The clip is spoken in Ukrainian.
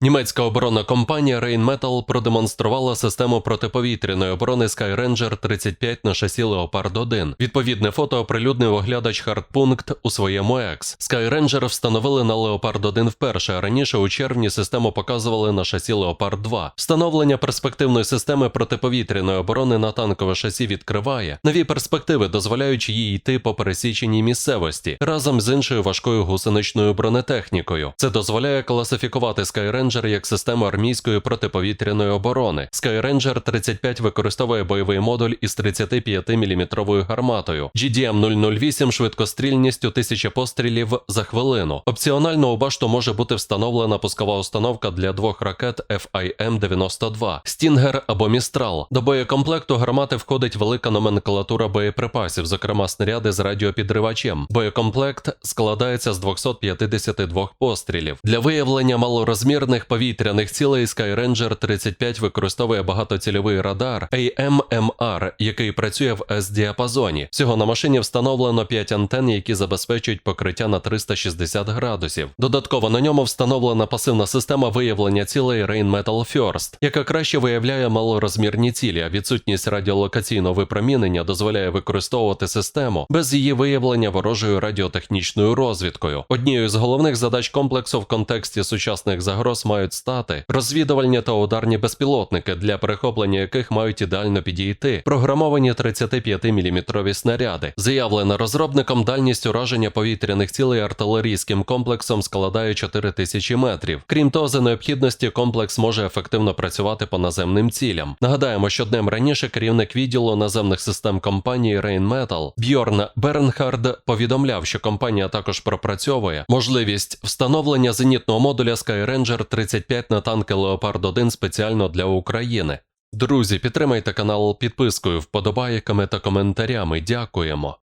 Німецька оборонна компанія Rheinmetall продемонструвала систему протиповітряної оборони Skyranger 35 на шасі Leopard 1. Відповідне фото оприлюднив оглядач Hardpunkt у своєму екс. Skyranger встановили на Leopard 1 вперше, а раніше у червні систему показували на шасі Leopard 2. Встановлення перспективної системи протиповітряної оборони на танкове шасі відкриває нові перспективи, дозволяючи їй йти по пересіченій місцевості разом з іншою важкою гусеничною бронетехнікою. Це дозволяє класифікувати Skyranger як систему армійської протиповітряної оборони. Skyranger 35 використовує бойовий модуль із 35-мм гарматою, GDM-008 швидкострільністю 1000 пострілів за хвилину. Опціонально у башту може бути встановлена пускова установка для двох ракет FIM-92, Стінгер або Містрал. До боєкомплекту гармати входить велика номенклатура боєприпасів, зокрема снаряди з радіопідривачем. Боєкомплект складається з 252 пострілів. Для виявлення малорозмірних повітряних цілей Skyranger 35 використовує багатоцільовий радар AMMR, який працює в S-діапазоні. Всього на машині встановлено 5 антенн, які забезпечують покриття на 360 градусів. Додатково на ньому встановлена пасивна система виявлення цілей Rheinmetall First, яка краще виявляє малорозмірні цілі, а відсутність радіолокаційного випромінення дозволяє використовувати систему без її виявлення ворожою радіотехнічною розвідкою. Однією з головних задач комплексу в контексті сучасних загроз мають стати розвідувальні та ударні безпілотники, для перехоплення яких мають ідеально підійти програмовані 35-мм снаряди. Заявлена розробником дальність ураження повітряних цілей артилерійським комплексом складає 4000 метрів. Крім того, за необхідності комплекс може ефективно працювати по наземним цілям. Нагадаємо, що днем раніше керівник відділу наземних систем компанії Rheinmetall Бьорн Бернхард повідомляв, що компанія також пропрацьовує можливість встановлення зенітного модуля Skyranger 35 на танки Leopard 1 спеціально для України. Друзі, підтримайте канал підпискою, вподобайками та коментарями. Дякуємо.